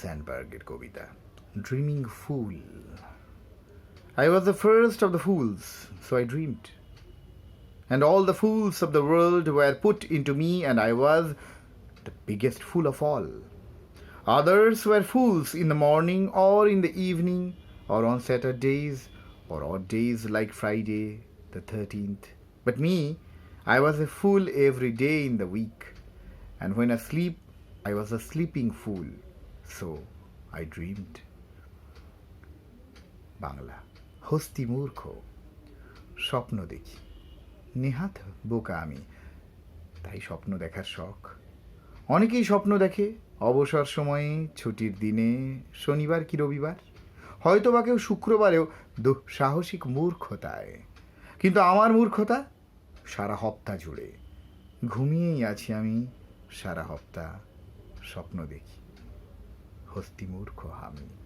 স্যান্ডবার্গের কবিতা dreaming full I was the first of the fools, so I dreamed. And all the fools of the world were put into me, and I was the biggest fool of all. Others were fools in the morning or in the evening or on Saturdays or odd days like Friday the 13th. But me, I was a fool every day in the week. And when asleep, I was a sleeping fool. So, I dreamed. Bangla. হস্তি মূর্খ, স্বপ্ন দেখি। নেহাত বোকা আমি, তাই স্বপ্ন দেখার শখ। অনেকেই স্বপ্ন দেখে, অবসর সময়ে, ছুটির দিনে, শনিবার কি রবিবার? হয়তো বা কেউ শুক্রবারেও দুঃসাহসিক মূর্খতায়। কিন্তু আমার মূর্খতা সারা হপ্তা জুড়ে। ঘুমিয়েই আছি আমি, সারা হপ্তা স্বপ্ন দেখি। হস্তি মূর্খ আমি।